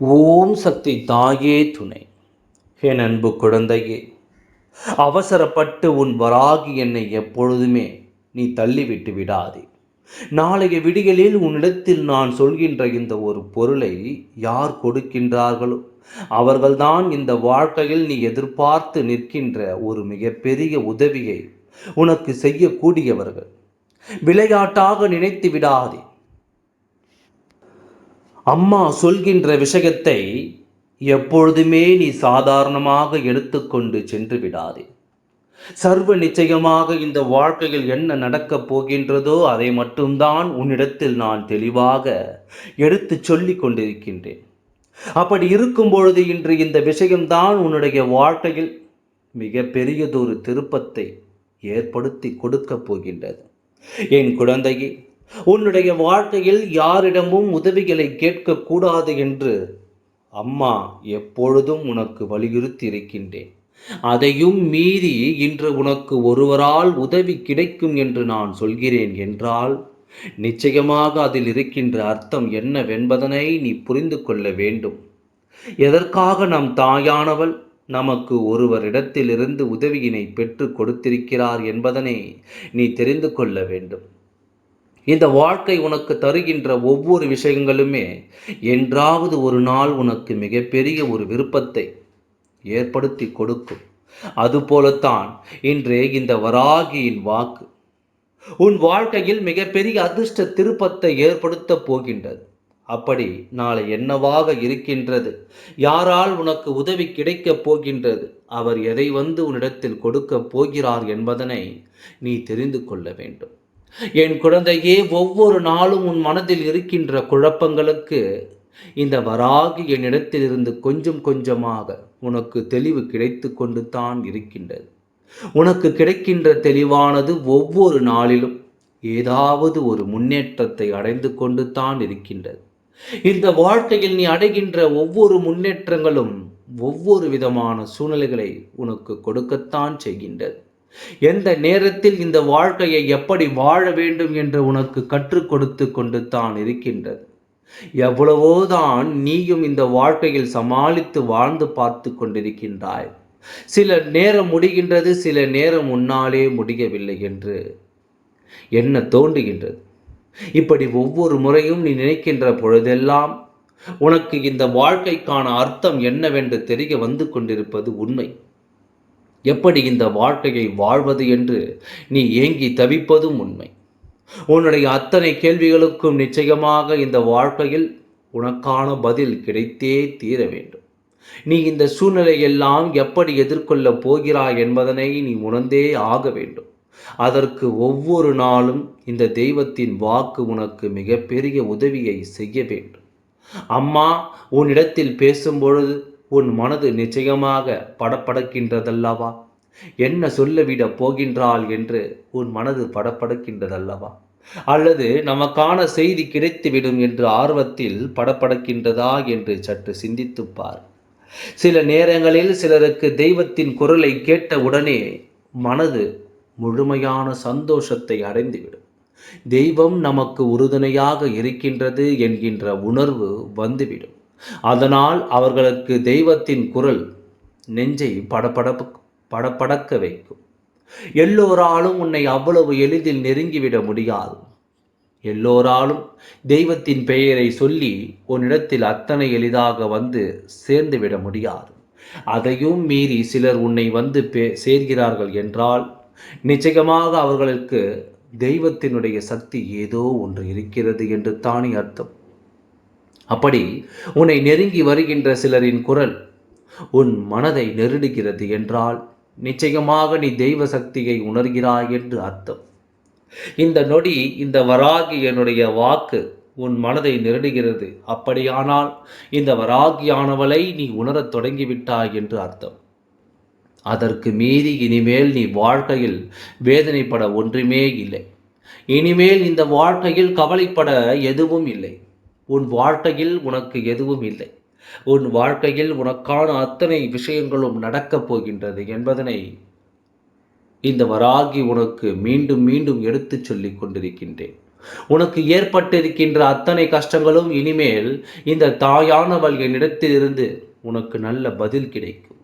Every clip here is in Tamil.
ஓம் சக்தி தாயே துணை. என் அன்பு குழந்தையே அவசரப்பட்டு உன் வராகி என்னை எப்பொழுதுமே நீ தள்ளிவிட்டு விடாதே. நாளைய விடிகளில் உன்னிடத்தில் நான் சொல்கின்ற இந்த ஒரு பொருளை யார் கொடுக்கின்றார்களோ அவர்கள்தான் இந்த வாழ்க்கையில் நீ எதிர்பார்த்து நிற்கின்ற ஒரு மிகப்பெரிய உதவியை உனக்கு செய்யக்கூடியவர்கள். விளையாட்டாக நினைத்து விடாதே. அம்மா சொல்கின்ற விஷயத்தை எப்பொழுதுமே நீ சாதாரணமாக எடுத்துக்கொண்டு சென்று விடாதே. சர்வ நிச்சயமாக இந்த வாழ்க்கையில் என்ன நடக்கப் போகின்றதோ அதை மட்டும்தான் உன்னிடத்தில் நான் தெளிவாக எடுத்துச் சொல்லி கொண்டிருக்கின்றேன். அப்படி இருக்கும் பொழுது இன்று இந்த விஷயம்தான் உன்னுடைய வாழ்க்கையில் மிக பெரியதொரு திருப்பத்தை ஏற்படுத்தி கொடுக்கப் போகின்றது. என் குழந்தையை உன்னுடைய வாழ்க்கையில் யாரிடமும் உதவிகளை கேட்கக்கூடாது என்று அம்மா எப்பொழுதும் உனக்கு வலியுறுத்தி இருக்கின்றேன் அதையும் மீறி இன்று உனக்கு ஒருவரால் உதவி கிடைக்கும் என்று நான் சொல்கிறேன் என்றால் நிச்சயமாக அதில் இருக்கின்ற அர்த்தம் என்னவென்பதனை நீ புரிந்து கொள்ள வேண்டும். எதற்காக நம் தாயானவள் நமக்கு ஒருவரிடத்திலிருந்து உதவியினை பெற்று கொடுத்திருக்கிறார் என்பதனை நீ தெரிந்து கொள்ள வேண்டும். இந்த வாழ்க்கை உனக்கு தருகின்ற ஒவ்வொரு விஷயங்களுமே என்றாவது ஒரு நாள் உனக்கு மிகப்பெரிய ஒரு விருப்பத்தை ஏற்படுத்தி கொடுக்கும். அதுபோலத்தான் இன்று இந்த வராகியின் வாக்கு உன் வாழ்க்கையில் மிகப்பெரிய அதிர்ஷ்ட திருப்பத்தை ஏற்படுத்த போகின்றது. அப்படி நாளை என்னவாக இருக்கின்றது? யாரால் உனக்கு உதவி கிடைக்கப் போகின்றது? அவர் எதை வந்து உன்னிடத்தில் கொடுக்கப் போகிறார் என்பதனை நீ தெரிந்து கொள்ள வேண்டும். என் குழந்தையே ஒவ்வொரு நாளும் உன் மனதில் இருக்கின்ற குழப்பங்களுக்கு இந்த வராகி என்னிடத்திலிருந்து கொஞ்சம் கொஞ்சமாக உனக்கு தெளிவு கிடைத்து கொண்டு தான் இருக்கின்றது. உனக்கு கிடைக்கின்ற தெளிவானது ஒவ்வொரு நாளிலும் ஏதாவது ஒரு முன்னேற்றத்தை அடைந்து கொண்டு தான் இருக்கின்றது. இந்த வாழ்க்கையில் நீ அடைகின்ற ஒவ்வொரு முன்னேற்றங்களும் ஒவ்வொரு விதமான சூழ்நிலைகளை உனக்கு கொடுக்கத்தான் செய்கின்றது. எந்த நேரத்தில் இந்த வாழ்க்கையை எப்படி வாழ வேண்டும் என்று உனக்கு கற்றுக் கொடுத்து கொண்டு தான் இருக்கின்றது. எவ்வளவோதான் நீயும் இந்த வாழ்க்கையில் சமாளித்து வாழ்ந்து பார்த்து கொண்டிருக்கின்றாய். சில நேரம் முடிகின்றது சில நேரம் உன்னாலே முடியவில்லை என்று. என்ன தோன்றுகின்றது? இப்படி ஒவ்வொரு முறையும் நீ நினைக்கின்ற பொழுதெல்லாம் உனக்கு இந்த வாழ்க்கைக்கான அர்த்தம் என்னவென்று தெரிய வந்து கொண்டிருப்பது உண்மை. எப்படி இந்த வாழ்க்கையை வாழ்வது என்று நீ ஏங்கி தவிப்பதும் உண்மை. உன்னுடைய அத்தனை கேள்விகளுக்கும் நிச்சயமாக இந்த வாழ்க்கையில் உனக்கான பதில் கிடைத்தே தீர வேண்டும். நீ இந்த சூழ்நிலையெல்லாம் எப்படி எதிர்கொள்ளப் போகிறாய் என்பதனை நீ உணர்ந்தே ஆக வேண்டும். அதற்கு ஒவ்வொரு நாளும் இந்த தெய்வத்தின் வாக்கு உனக்கு மிகப்பெரிய உதவியை செய்ய வேண்டும். அம்மா உன்னிடத்தில் பேசும்பொழுது உன் மனது நிச்சயமாக படப்படக்கின்றதல்லவா? என்ன சொல்லிவிடப் போகின்றாள் என்று உன் மனது படப்படக்கின்றதல்லவா? அல்லது நமக்கான செய்தி கிடைத்துவிடும் என்று ஆர்வத்தில் படப்படக்கின்றதா என்று சற்று சிந்தித்துப்பார் சில நேரங்களில் சிலருக்கு தெய்வத்தின் குரலை கேட்ட உடனே மனது முழுமையான சந்தோஷத்தை அடைந்துவிடும். தெய்வம் நமக்கு உறுதுணையாக இருக்கின்றது என்கின்ற உணர்வு வந்துவிடும். அதனால் அவர்களுக்கு தெய்வத்தின் குரல் நெஞ்சை படபடப்பு படபடக்க வைக்கும். எல்லோராலும் உன்னை அவ்வளவு எளிதில் நெருங்கிவிட முடியாது. எல்லோராலும் தெய்வத்தின் பெயரை சொல்லி உன்னிடத்தில் அத்தனை எளிதாக வந்து சேர்ந்துவிட முடியாது. அதையும் மீறி சிலர் உன்னை வந்து பே சேர்கிறார்கள் என்றால் நிச்சயமாக அவர்களுக்கு தெய்வத்தினுடைய சக்தி ஏதோ ஒன்று இருக்கிறது என்று தானே அர்த்தம். அப்படி உன்னை நெருங்கி வருகின்ற சிலரின் குரல் உன் மனதை நெருடுகிறது என்றால் நிச்சயமாக நீ தெய்வ சக்தியை உணர்கிறாய் என்று அர்த்தம். இந்த நொடி இந்த வராகி என்னுடைய வாக்கு உன் மனதை நெருடுகிறது. அப்படியானால் இந்த வராகியானவளை நீ உணரத் தொடங்கிவிட்டாய் என்று அர்த்தம். அதற்கு மீறி இனிமேல் நீ வாழ்க்கையில் வேதனைப்பட ஒன்றுமே இல்லை. இனிமேல் இந்த வாழ்க்கையில் கவலைப்பட எதுவும் இல்லை. உன் வாழ்க்கையில் உனக்கு எதுவும் இல்லை. உன் வாழ்க்கையில் உனக்கான அத்தனை விஷயங்களும் நடக்கப் போகின்றது என்பதனை இந்த வராகி உனக்கு மீண்டும் மீண்டும் எடுத்துச் சொல்லிக் கொண்டிருக்கின்றேன். உனக்கு ஏற்பட்டிருக்கின்ற அத்தனை கஷ்டங்களும் இனிமேல் இந்த தாயானவள் என்னிடத்திலிருந்து உனக்கு நல்ல பதில் கிடைக்கும்.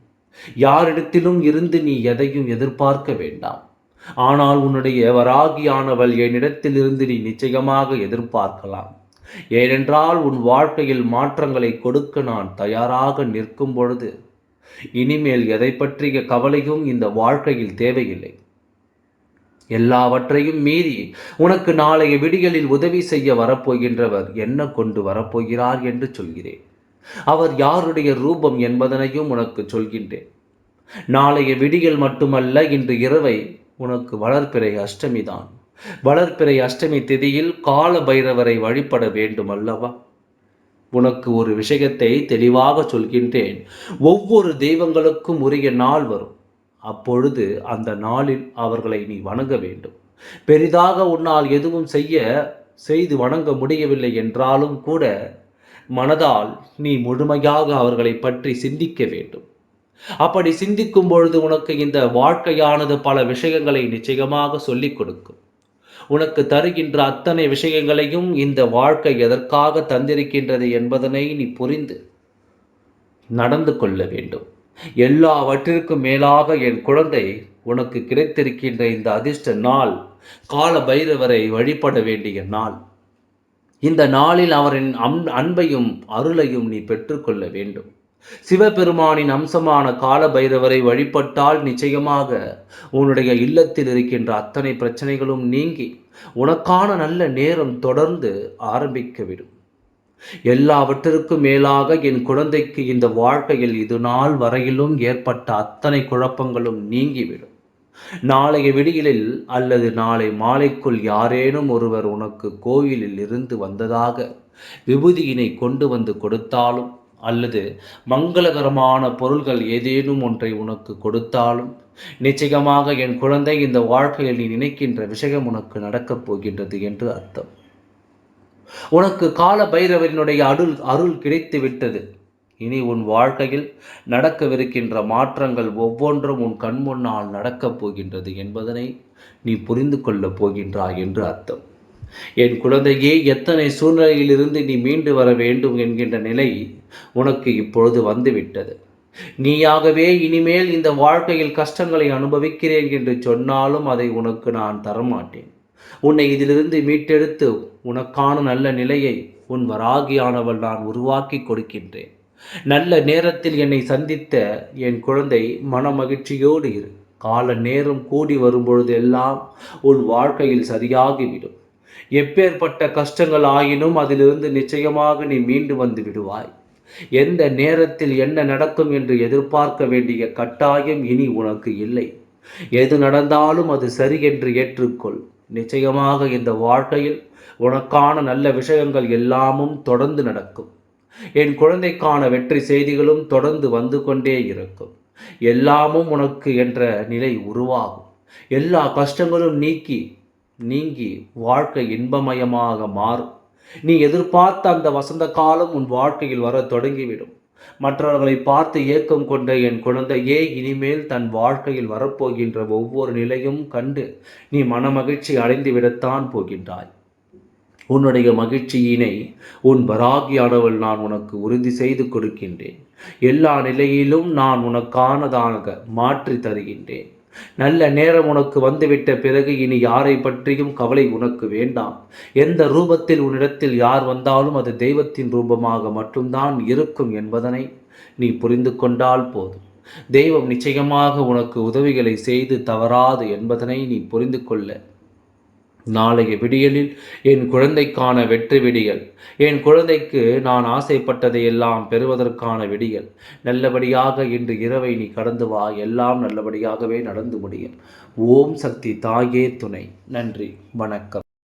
யாரிடத்திலும் இருந்து நீ எதையும் எதிர்பார்க்க வேண்டாம். ஆனால் உன்னுடைய வராகியானவள் என்னிடத்திலிருந்து நீ நிச்சயமாக எதிர்பார்க்கலாம். ஏனென்றால் உன் வாழ்க்கையில் மாற்றங்களை கொடுக்க நான் தயாராக நிற்கும் பொழுது இனிமேல் எதை பற்றிய கவலையும் இந்த வாழ்க்கையில் தேவையில்லை. எல்லாவற்றையும் மீறி உனக்கு நாளைய விடிகளில் உதவி செய்ய வரப்போகின்றவர் என்ன கொண்டு வரப்போகிறார் என்று சொல்கிறேன். அவர் யாருடைய ரூபம் என்பதனையும் உனக்கு சொல்கின்றேன். நாளைய விடிகள் மட்டுமல்ல இன்று இரவை உனக்கு வளர்ப்பிறை அஷ்டமிதான். வளர்ப்பிறை அஷ்டமி திதியில் கால பைரவரை வழிபட வேண்டும் அல்லவா உனக்கு ஒரு விஷயத்தை தெளிவாக சொல்கின்றேன். ஒவ்வொரு தெய்வங்களுக்கும் உரிய நாள் வரும். அப்பொழுது அந்த நாளில் அவர்களை நீ வணங்க வேண்டும். பெரிதாக உன்னால் எதுவும் செய்ய செய்து வணங்க முடியவில்லை என்றாலும் கூட மனதால் நீ முழுமையாக அவர்களை பற்றி சிந்திக்க வேண்டும். அப்படி சிந்திக்கும் பொழுது உனக்கு இந்த வாழ்க்கையானது பல விஷயங்களை நிச்சயமாக சொல்லிக் கொடுக்கும். உனக்கு தருகின்ற அத்தனை விஷயங்களையும் இந்த வாழ்க்கை எதற்காக தந்திருக்கின்றது என்பதனை நீ புரிந்து நடந்து கொள்ள வேண்டும். எல்லாவற்றிற்கும் மேலாக என் குழந்தை உனக்கு கிடைத்திருக்கின்ற இந்த அதிர்ஷ்ட நாள் கால பைரவரை வழிபட வேண்டிய நாள். இந்த நாளில் அவரின் அன்பையும் அருளையும் நீ பெற்றுக்கொள்ள வேண்டும். சிவபெருமானின் அம்சமான கால பைரவரை வழிபட்டால் நிச்சயமாக உன்னுடைய இல்லத்தில் இருக்கின்ற அத்தனை பிரச்சனைகளும் நீங்கி உனக்கான நல்ல நேரம் தொடர்ந்து ஆரம்பிக்கவிடும். எல்லாவற்றிற்கும் மேலாக என் குழந்தைக்கு இந்த வாழ்க்கையில் இது நாள் வரையிலும் ஏற்பட்ட அத்தனை குழப்பங்களும் நீங்கிவிடும். நாளைய விடியலில் அல்லது நாளை மாலைக்குள் யாரேனும் ஒருவர் உனக்கு கோயிலில் இருந்து வந்ததாக விபூதியினை கொண்டு வந்து கொடுத்தாலும் அல்லது மங்களகரமான பொருள்கள் ஏதேனும் ஒன்றை உனக்கு கொடுத்தாலும் நிச்சயமாக என் குழந்தை இந்த வாழ்க்கையில் நீ நினைக்கின்ற விஷயம் உனக்கு நடக்கப் போகின்றது என்று அர்த்தம். உனக்கு கால பைரவரினுடைய அருள் அருள் கிடைத்து விட்டது. இனி உன் வாழ்க்கையில் நடக்கவிருக்கின்ற மாற்றங்கள் ஒவ்வொன்றும் உன் கண் முன்னால் நடக்கப் போகின்றது என்பதனை நீ புரிந்து கொள்ளப் போகின்றாய் என்று அர்த்தம். என் குழந்தையே எத்தனை சூழ்நிலையிலிருந்து நீ மீண்டு வர வேண்டும் என்கின்ற நிலை உனக்கு இப்பொழுது வந்துவிட்டது. நீயாகவே இனிமேல் இந்த வாழ்க்கையில் கஷ்டங்களை அனுபவிக்கிறேன் என்று சொன்னாலும் அதை உனக்கு நான் தரமாட்டேன். உன்னை இதிலிருந்து மீட்டெடுத்து உனக்கான நல்ல நிலையை உன் வராகியானவள் நான் உருவாக்கி கொடுக்கின்றேன். நல்ல நேரத்தில் என்னை சந்தித்த என் குழந்தை மன மகிழ்ச்சியோடு இரு. கால நேரம் கூடி வரும்பொழுது எல்லாம் உன் வாழ்க்கையில் சரியாகிவிடும். எப்பேற்பட்ட கஷ்டங்கள் ஆயினும் அதிலிருந்து நிச்சயமாக நீ மீண்டு வந்து விடுவாய். எந்த நேரத்தில் என்ன நடக்கும் என்று எதிர்பார்க்க வேண்டிய கட்டாயம் இனி உனக்கு இல்லை. எது நடந்தாலும் அது சரி என்று ஏற்றுக்கொள். நிச்சயமாக இந்த வாழ்க்கையில் உனக்கான நல்ல விஷயங்கள் எல்லாமும் தொடர்ந்து நடக்கும். என் குழந்தைக்கான வெற்றி செய்திகளும் தொடர்ந்து வந்து கொண்டே இருக்கும். எல்லாமும் உனக்கு என்ற நிலை உருவாகும். எல்லா கஷ்டங்களும் நீக்கி நீங்கி வாழ்க்கை இன்பமயமாக மாறும். நீ எதிர்பார்த்த அந்த வசந்த காலம் உன் வாழ்க்கையில் வர தொடங்கிவிடும். மற்றவர்களை பார்த்து ஏக்கம் கொண்ட என் குழந்தையே இனிமேல் தன் வாழ்க்கையில் வரப்போகின்ற ஒவ்வொரு நிலையும் கண்டு நீ மனமகிழ்ச்சி அடைந்து விடத்தான் போகின்றாய். உன்னுடைய மகிழ்ச்சியினை உன் பராகியானவள் நான் உனக்கு உறுதி செய்து கொடுக்கின்றேன். எல்லா நிலையிலும் நான் உனக்கானதாக மாற்றி தருகின்றேன். நல்ல நேரம் உனக்கு வந்துவிட்ட பிறகு இனி யாரை பற்றியும் கவலை உனக்கு வேண்டாம். எந்த ரூபத்தில் உன்னிடத்தில் யார் வந்தாலும் அது தெய்வத்தின் ரூபமாக மட்டும்தான் இருக்கும் என்பதனை நீ புரிந்து கொண்டால் போதும். தெய்வம் நிச்சயமாக உனக்கு உதவிகளை செய்து தவறாது என்பதனை நீ புரிந்து கொள்ள. நாளைய விடியலில் என் குழந்தைக்கான வெற்றி விடியல். என் குழந்தைக்கு நான் ஆசைப்பட்டதை எல்லாம் பெறுவதற்கான விடியல். நல்லபடியாக இன்று இரவை நீ கடந்து வா. எல்லாம் நல்லபடியாகவே நடந்து முடியும். ஓம் சக்தி தாயே துணை. நன்றி. வணக்கம்.